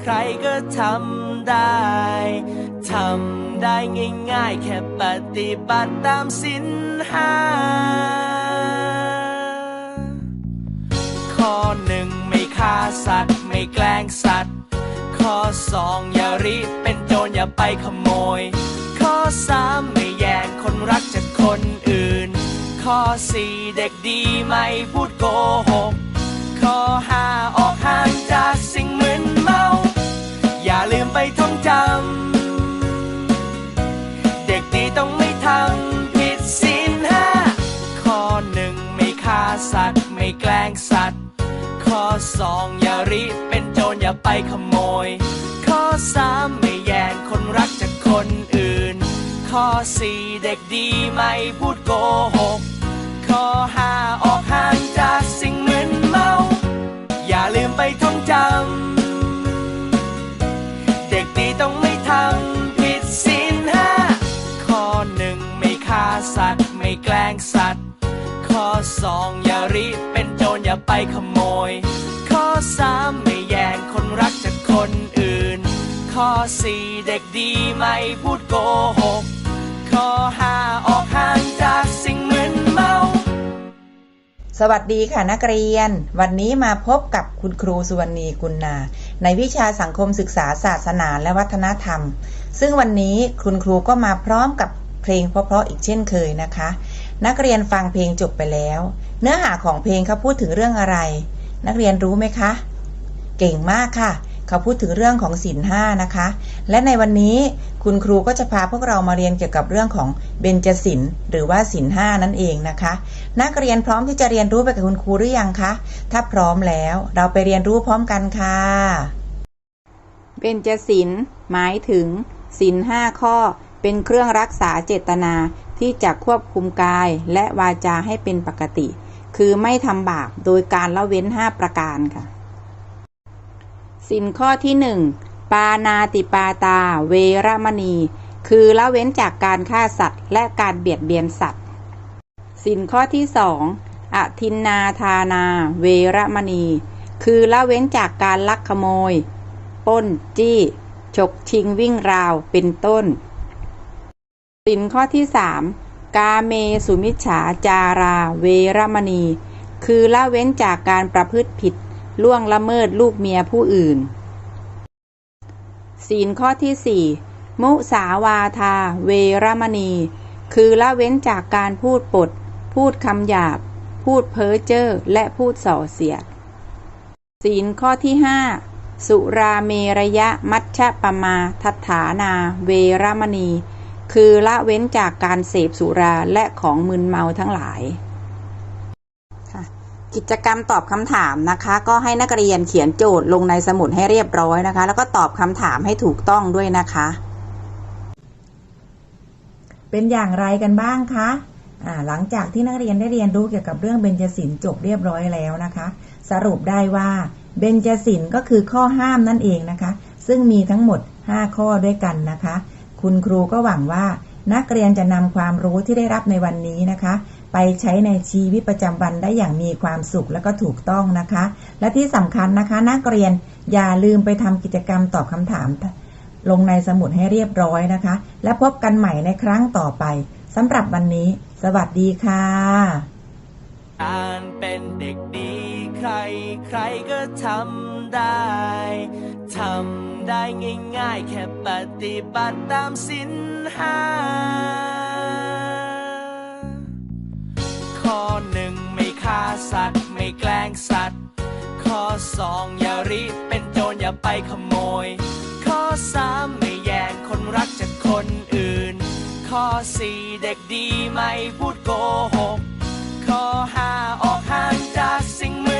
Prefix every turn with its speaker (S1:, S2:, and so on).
S1: ใครก็ทำได้ ทำได้ง่ายๆ แค่ปฏิบัติตามสินห้าข้อหนึ่งไม่ฆ่าสัตว์ ไม่แกล้งสัตว์ ข้อสองอย่าริเป็นโจรอย่าไปขโมย ข้อสามไม่แย่งคนรักจากคนอื่น ข้อสี่เด็กดีไม่พูดโกหก ข้อห้า สองอย่าริเป็นโจรอย่าไปขโมย ข้อสามไม่แย่งคนรักจากคนอื่น ข้อสี่เด็กดีไม่พูดโกหก ข้อห้าออกห่างจากสิ่งมึนเมา อย่าลืมไปท่องจำ เด็กดีต้องไม่ทำผิดศีลห้าข้อหนึ่งไม่ฆ่าสัตว์ไม่แกล้งสัตว์ ข้อสองอย่าริเป็นโจรอย่าไปขโมย สามไม่แย่งคนรักจากคนอื่น ข้อสี่เด็กดีไม่พูดโกหก ข้อห้าออกห่างจากสิ่งมึนเมา
S2: สวัสดีค่ะนักเรียน วันนี้มาพบกับคุณครูสุวรรณีกุลนา ในวิชาสังคมศึกษาศาสนาและวัฒนธรรม ซึ่งวันนี้คุณครูก็มาพร้อมกับเพลงเพราะๆอีกเช่นเคยนะคะ นักเรียนฟังเพลงจบไปแล้ว เนื้อหาของเพลงเขาพูดถึงเรื่องอะไร นักเรียนรู้ไหมคะ เก่งมากค่ะ เขาพูดถึงเรื่องของศีลห้านะคะ และในวันนี้คุณครูก็จะพาพวกเรามาเรียนเกี่ยวกับเรื่องของเบญจศีลหรือว่าศีลห้านั่นเองนะคะ นักเรียนพร้อมที่จะเรียนรู้ไปกับคุณครูหรือยังคะ ถ้าพร้อมแล้วเราไปเรียนรู้พร้อมกันค่ะเบญจศีลหมายถึงศีลห้าข้อเป็นเครื่องรักษาเจตนาที่จะควบคุมกายและวาจาให้เป็นปกติ คือไม่ทำบาปโดยการละเว้นห้าประการค่ะ สินข้อที่หนึ่งปานาติปาตา เวรมณี คือละเว้นจากการฆ่าสัตว์ และการเบียดเบียนสัตว์ สินข้อที่สองอทินนาทานา เวรมณี คือละเว้นจากการลักขโมย ป้น จี้ ฉกชิงวิ่งราวเป็นต้น สินข้อที่สาม กาเมสุมิจฉาจารา เวรมณี คือละเว้นจากการประพฤติผิด ล่วงละเมิดลูกเมียผู้อื่น ศีลข้อที่สี่มุสาวาทา เวรมณี คือละเว้นจากการพูดปด พูดคำหยาบ พูดเพ้อเจ้อและพูดส่อเสียด ศีลข้อที่ห้าสุราเมระยะมัชฌะปมาทัฐานา เวรมณี คือละเว้นจากการเสพสุราและของมึนเมาทั้งหลาย กิจกรรมตอบคำถามนะคะ ก็ให้นักเรียนเขียนโจทย์ลงในสมุดให้เรียบร้อยนะคะ แล้วก็ตอบคำถามให้ถูกต้องด้วยนะคะ เป็นอย่างไรกันบ้างคะหลังจากที่นักเรียนได้เรียนรู้เกี่ยวกับเรื่องเบญจศีลจบเรียบร้อยแล้วนะคะ สรุปได้ว่าเบญจศีลก็คือข้อห้ามนั่นเองนะคะ ซึ่งมีทั้งหมด 5 ข้อด้วยกันนะคะ คุณครูก็หวังว่านักเรียนจะนำความรู้ที่ได้รับในวันนี้นะคะ ไปใช้ในชีวิตประจำวันได้อย่างมีความสุขและก็ถูกต้องนะคะ และที่สำคัญนะคะ นักเรียนอย่าลืมไปทำกิจกรรมตอบคำถาม ลงในสมุดให้เรียบร้อยนะคะ และพบกันใหม่ในครั้งต่อไปสำหรับวันนี้ สวัสดีค่ะ
S1: การเป็นเด็กดีใครใครก็ทำได้ ได้ง่ายๆ แค่ปฏิบัติตามสินห้าข้อหนึ่งไม่ฆ่าสัตว์ ไม่แกล้งสัตว์ ข้อสองอย่าริเป็นโจรอย่าไปขโมย ข้อสามไม่แย่งคนรักจากคนอื่น ข้อสี่เด็กดีไม่พูดโกหก ข้อห้าออกห่างจากสิ่ง